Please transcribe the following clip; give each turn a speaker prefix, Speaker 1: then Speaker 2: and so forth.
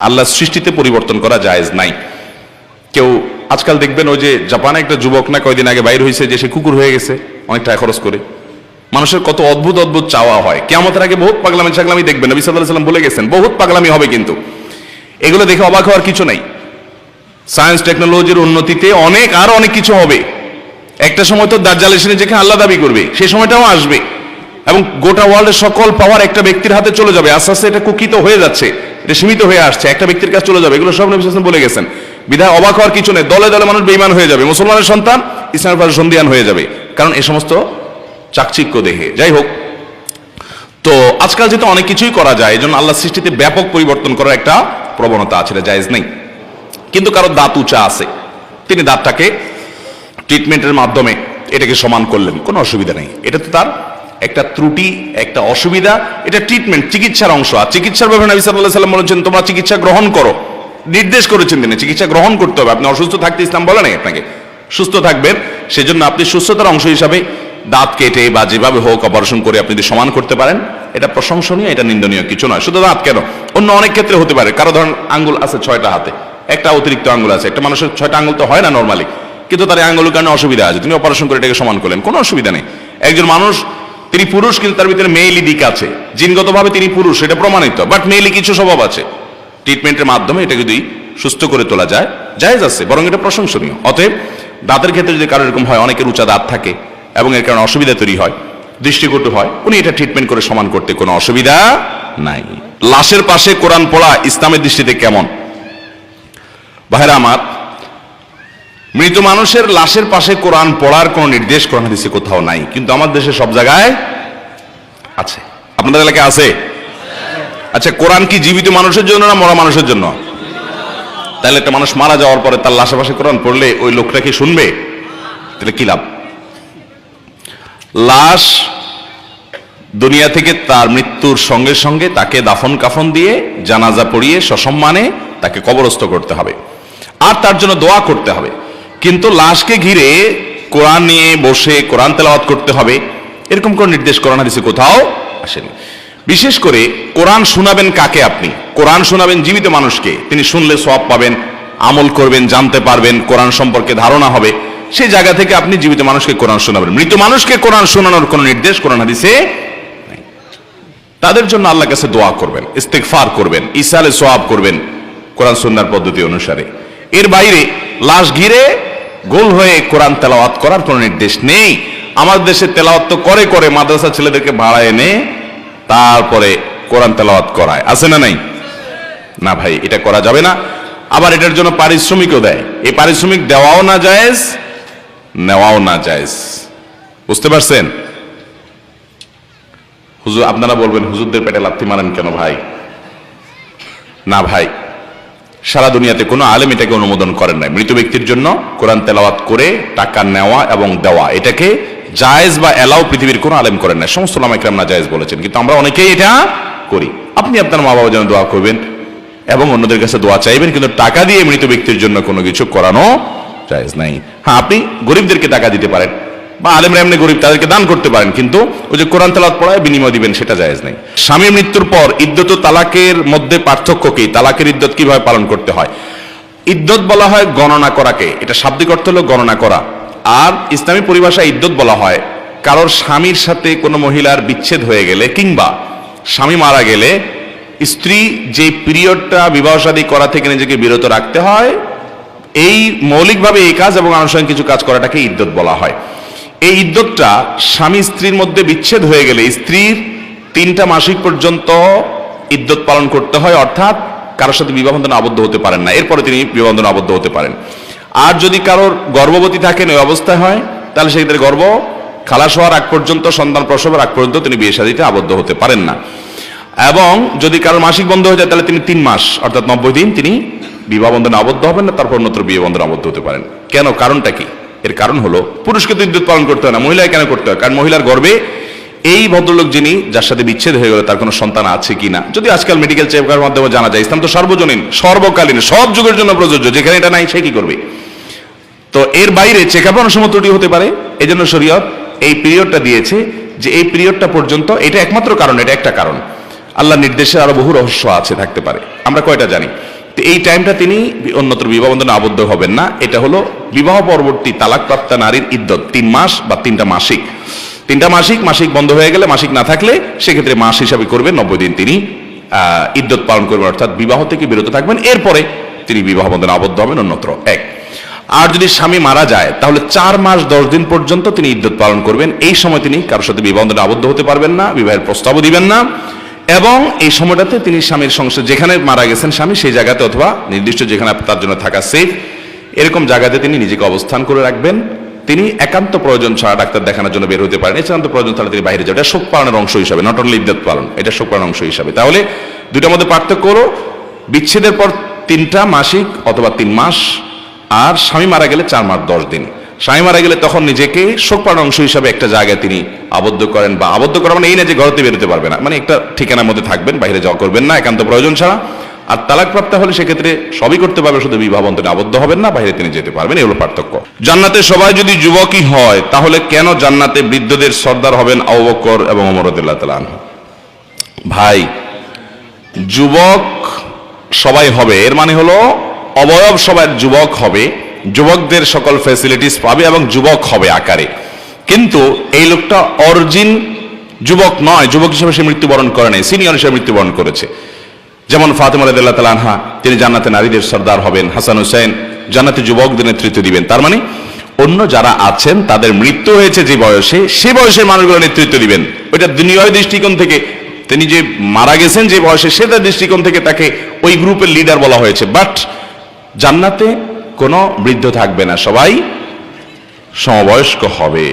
Speaker 1: আল্লাহ সৃষ্টিতে পরিবর্তন করা জায়েজ নাই। কেউ আজকাল দেখবেন ওই যে জাপানে একটা যুবক না কয়দিন আগে বাইর হয়েছে যে সে কুকুর হয়ে গেছে, অনেক টাকা খরচ করে। মানুষের কত অদ্ভুত অদ্ভুত চাওয়া হয়। কেমতের আগে বহুত পাগলামি ছাগলামি দেখবেন, নবী সাল্লাহ সাল্লাম বলে গেছেন, বহুত পাগলামি হবে কিন্তু। এগুলো দেখে অবাক হওয়ার কিছু নাই। সায়েন্স, টেকনোলজির উন্নতিতে অনেক, আরও অনেক কিছু হবে। একটা সময় তো দাজ্জাল এসে নিজেকে আল্লাহ দাবি করবে সেই সময়টাও আসবে। এবং গোটা ওয়ার্ল্ডের সকল পাওয়ার একটা ব্যক্তির হাতে চলে যাবে। আস্তে আস্তে এটা কুকিত হয়ে যাচ্ছে। এটা সীমিত হয়ে আসছে, একটা ব্যক্তির কাছে চলে যাবে, এগুলো সব নবী সাল্লাল্লাহু বলে গেছেন। বিধায় অবাক হওয়ার কিছু নেই, দলে দলে মানুষ বেইমান হয়ে যাবে, মুসলমানের সন্তান ইসলামের পাশে সন্ধিয়ান হয়ে যাবে, কারণ এ সমস্ত চাকচিক্য দেহে। যাই হোক, তো আজকাল যেহেতু অনেক কিছুই করা যায় এই জন্য আল্লাহ সৃষ্টিতে ব্যাপক পরিবর্তন করার একটা প্রবণতা আছে জায়েজ নেই। কিন্তু কারও দাঁত উঁচা আছে, তিনি দাঁতটাকে ট্রিটমেন্টের মাধ্যমে এটাকে সমান করলেন, কোনো অসুবিধা নেই। এটা তো তার একটা ত্রুটি, একটা অসুবিধা, এটা ট্রিটমেন্ট চিকিৎসার অংশ। আর চিকিৎসার ব্যাপারে নবী সাল্লাহ সাল্লাম বলেছেন, তোমরা চিকিৎসা গ্রহণ করো। নির্দেশ করেছেন তিনি, চিকিৎসা গ্রহণ করতে হবে। আপনি অসুস্থ থাকতে ইসলাম বলে নাই আপনাকে? সুস্থ থাকবেন, সেজন্য আপনি সুস্থতার অংশ হিসাবে দাঁত কেটে বা যেভাবে হোক অপারেশন করে আপনি যদি সমান করতে পারেন, এটা প্রশংসনীয়, এটা নিন্দনীয়, কিছু নয়। শুধু দাঁত কেন? অন্য অনেক ক্ষেত্রে হতে পারে। কারও ধরুন আঙ্গুল আছে ছয়টা হাতে, একটা অতিরিক্ত আঙ্গুল আছে, একটা মানুষের ছয়টা আঙ্গুল তো হয় না নর্মালি কিন্তু তার আঙ্গুলের কারণে অসুবিধা আছে। তিনি অপারেশন করে এটাকে সমান করলেন, কোনো অসুবিধা নেই। একজন মানুষ তিনি পুরুষ, কিন্তু তার ভিতরে মেইলি দিক আছে। জিনগতভাবে তিনি পুরুষ এটা প্রমাণিত বাট মেইলি কিছু স্বভাব আছে। ট্রিটমেন্টের মাধ্যমে এটা যদি সুস্থ করে তোলা যায়, জায়েজ আছে, বরং এটা প্রশংসনীয়। অতএব, দাঁতের ক্ষেত্রে যদি কারও এরকম হয়, অনেকের উঁচা দাঁত থাকে, এবং এর কারণে অসুবিধা তৈরি হয়, দৃষ্টিকটু হয়, উনি এটা ট্রিটমেন্ট করে সমান করতে কোনো অসুবিধা নাই। লাশের পাশে কোরআন পড়া ইসলামের দৃষ্টিতে কেমন? ভাইরা আমার মৃত মানুষের লাশের পাশে কোরআন পড়ার কোনো নির্দেশ, কোরআন হাদিসে কোথাও নাই। কিন্তু আমার দেশে সব জায়গায় আছে। আপনাদের এলাকায় আছে? আচ্ছা কোরআন কি জীবিত মানুষের জন্য না মরা মানুষের জন্য? তাহলে একটা মানুষ মারা যাওয়ার পরে তার লাশের পাশে কোরআন পড়লে ওই লোকটা কি শুনবে? তাহলে কি লাভ? লাশ দুনিয়া থেকে তার মৃত্যুর সঙ্গে সঙ্গে তাকে দাফন কাফন দিয়ে জানাজা পড়িয়ে সসম্মানে তাকে কবরস্থ করতে হবে। আর তার জন্য দোয়া করতে হবে। কিন্তু লাশকে ঘিরে কোরআন নিয়ে বসে কোরআন তেলাওয়াত করতে হবে, এরকম কোন নির্দেশ কোরআন হাদিসে কোথাও আসেনি। বিশেষ করে কোরআন শোনাবেন কাকে আপনি? কোরআন শোনাবেন জীবিত মানুষকে, তিনি শুনলে সব পাবেন, আমল করবেন, জানতে পারবেন, কোরআন সম্পর্কে ধারণা হবে সেই জায়গা থেকে আপনি জীবিত মানুষকে কোরআন শোনাবেন। মৃত মানুষকে কোরআন শোনানোর কোনো নির্দেশ কোরআন হাদিসে তাদের জন্য আল্লাহর কাছে দোয়া করবেন ইস্তেকফার করবেন ইসালে সোয়াব করবেন কোরআন সুন্নার পদ্ধতি অনুসারে। এর বাইরে লাশ ঘিরে গোল হয়ে কোরআন তেলাওয়াত করার কোনো নির্দেশ নেই। আমার দেশে তেলাওয়াত তো করে করে মাদ্রাসা ছেলেদেরকে ভাড়া এনে তারপরে কোরআন তেলাওয়াত করায়। আছে না নাই? না ভাই, এটা করা যাবে না। আবার এটার জন্য পারিশ্রমিকও দেয়। এই পারিশ্রমিক দেওয়াও না জায়েজ, নেওয়াও না জায়েজ। বুঝতে পারছেন? হুজুর, আপনারা বলবেন, হুজুরদের পেটে লাথি মারেন কেন ভাই? না ভাই সারা দুনিয়াতে কোনো আলেম এটাকে অনুমোদন করেন নাই। মৃত ব্যক্তির জন্য কোরআন তেলাওয়াত করে টাকা নেওয়া এবং দেওয়া, এটাকে জায়েজ বা এলাও পৃথিবীর কোনো আলেম করেন নাই। সমস্ত লামাইকরাম না জায়েজ বলেছেন, কিন্তু আমরা অনেকেই এটা করি। আপনি আপনার মা বাবার জন্য দোয়া করবেন এবং অন্যদের কাছে দোয়া চাইবেন, কিন্তু টাকা দিয়ে মৃত ব্যক্তির জন্য কোনো কিছু করানো জায়েজ নাই। হ্যাঁ আপনি গরিবদেরকে টাকা দিতে পারেন বা আলেমরা এমনি গরিব, তাদেরকে দান করতে পারেন, কিন্তু ওই যে কোরআন তালাত পড়ায় বিনিময় দিবেন, সেটা জায়েজ নাই। স্বামী মৃত্যুর পর ইদ্যত তালাকের মধ্যে পার্থক্য কি? তালাকের ইদ্যত কীভাবে পালন করতে হয়? ইদ্যত বলা হয় গণনা করাকে। এটা শাব্দিক অর্থ হলো গণনা করা। আর ইসলামী পরিভাষায় ইদ্যত বলা হয় কারোর স্বামীর সাথে কোনো মহিলার বিচ্ছেদ হয়ে গেলে কিংবা স্বামী মারা গেলে স্ত্রী যে পিরিয়ডটা বিবাহ শাদী করা থেকে নিজেকে বিরত রাখতে হয়, এই মৌলিকভাবে এই কাজ এবং আনুষঙ্গিক কিছু কাজ করাটাকে ইদ্যত বলা হয়। এই ইদ্যতটা স্বামী স্ত্রীর মধ্যে বিচ্ছেদ হয়ে গেলে স্ত্রীর তিনটা মাসিক পর্যন্ত ইদ্যত পালন করতে হয়, অর্থাৎ কারোর সাথে বিবাহ বন্ধনে আবদ্ধ হতে পারেন না। এরপরে তিনি বিবাহ বন্ধনে আবদ্ধ হতে পারেন। আর যদি কারোর গর্ভবতী থাকেন ওই অবস্থায় হয়, তাহলে সেক্ষেত্রে গর্ভ খালাস হওয়ার আগ পর্যন্ত, সন্তান প্রসবের আগ পর্যন্ত তিনি বিয়ে শাদীতে আবদ্ধ হতে পারেন না। এবং যদি কারোর মাসিক বন্ধ হয়ে যায়, তাহলে তিনি তিন মাস, অর্থাৎ নব্বই দিন তিনি বিবাহ বন্ধনে আবদ্ধ হবেন না, তারপর অন্যত্র বিয়ে বন্ধনে আবদ্ধ হতে পারেন। কেন? কারণটা কি? এর কারণ হলো, পুরুষকে তো বিদ্যুৎ পালন করতে হয় না, মহিলায় কেন করতে হয়? কারণ মহিলার গর্বে এই ভদ্রলোক যিনি, যার সাথে বিচ্ছেদ হয়ে গেল, তার কোনো সন্তান আছে কি না যদি আজকাল মেডিকেল চেকআপের মাধ্যমে জানা যায়, ইসলাম তো সর্বজনীন, সর্বকালীন, সব যুগের জন্য প্রযোজ্য, যেখানে এটা নাই, সে কি করবে? তো এর বাইরে চেক আপ অনেক ত্রুটি হতে পারে এই জন্য শরীয়ত এই পিরিয়ডটা দিয়েছে যে এই পিরিয়ডটা পর্যন্ত, এটা একমাত্র কারণ, এটা একটা কারণ। আল্লাহ নির্দেশে আরও বহু রহস্য আছে, থাকতে পারে। আমরা কয়টা জানি? এই টাইমটা তিনি অন্যত্র বিবাহ বন্ধনে আবদ্ধ হবেন না। এটা হলো বিবাহ পরবর্তী তালাকপ্রাপ্তা নারীর ইদ্যত। তিন মাস বা তিনটা মাসিক। তিনটা মাসিক মাসিক বন্ধ হয়ে গেলে মাসিক না থাকলে সেক্ষেত্রে মাস হিসাবে করবেন নব্বই দিন তিনি ইদ্যত পালন করবেন, অর্থাৎ বিবাহ থেকে বিরত থাকবেন। এরপরে তিনি বিবাহ বন্ধনে আবদ্ধ হবেন অন্যত্র। এক। আর যদি স্বামী মারা যায়, তাহলে চার মাস দশ দিন পর্যন্ত তিনি ইদ্যত পালন করবেন। এই সময় তিনি কারোর সাথে বিবাহ বন্ধনে আবদ্ধ হতে পারবেন না, বিবাহের প্রস্তাবও দিবেন না। এবং এই সময়টাতে তিনি স্বামীর সংসার, যেখানে মারা গেছেন স্বামী, সেই জায়গাতে অথবা নির্দিষ্ট যেখানে তার জন্য থাকা সেফ এরকম জায়গাতে তিনি নিজেকে অবস্থান করে রাখবেন। তিনি একান্ত প্রয়োজন ছাড়া ডাক্তার দেখানোর জন্য বের হতে পারেন। একান্ত প্রয়োজন ছাড়া তিনি বাইরে যাবেন। এটা শোক পালনের অংশ হিসাবে নট অনলি ইদ্যত পালন, এটা শোক পালনের অংশ হিসাবে। তাহলে দুইটার মধ্যে পার্থক্য হলো, বিচ্ছেদের পর তিনটা মাসিক অথবা তিন মাস, আর স্বামী মারা গেলে চার মাস দশ দিন। স্বামী মারা গেলে তখন নিজেকে শোক পালন অংশ হিসাবে একটা জায়গায় তিনি আবদ্ধ করেন বা আবদ্ধ করা মানে এই না যে ঘরতে বেরোতে পারবে না। মানে একটা ঠিকানার মধ্যে থাকবেন, বাইরে যাওয়া করবেন না, একান্ত প্রয়োজন ছাড়া। আর তালাকপ্রাপ্ত হলে সেক্ষেত্রে সবই করতে পারবে, শুধু বিবাহ বন্ধনে আবদ্ধ হবেন না, বাইরে তিনি যেতে পারবেন এগুলো পার্থক্য। জান্নাতে সবাই যদি যুবকই হয়, তাহলে কেন জান্নাতে বৃদ্ধদের সর্দার হবেন আবু বকর এবং অমরদুল্লাহ তালান ভাই, যুবক সবাই হবে, এর মানে হলো অবয়ব সবার যুবক হবে যুবকদের সকল ফ্যাসিলিটিস পাবে এবং যুবক হবে আকারে। কিন্তু এই লোকটা অরিজিন যুবক নয়, যুবক হিসেবে সে মৃত্যুবরণ করে নাই সিনিয়র হিসেবে মৃত্যুবরণ করেছে। যেমন ফাতেমা রাদিয়াল্লাহু তাআলা আনহা, তিনি জান্নাতে নারীদের সর্দার হবেন, হাসান হুসেন জান্নাতে যুবকদের নেতৃত্ব দিবেন। তার মানে অন্য যারা আছেন, তাদের মৃত্যু হয়েছে যে বয়সে, সে বয়সের মানুষগুলো নেতৃত্ব দিবেন। ওইটা দুনিয়ার দৃষ্টিকোণ থেকে, তিনি যে মারা গেছেন যে বয়সে সেটার দৃষ্টিকোণ থেকে তাকে ওই গ্রুপের লিডার বলা হয়েছে। বাট জান্নাতে কোনো বৃদ্ধ থাকবে না সবাই সমবয়স্ক হবে।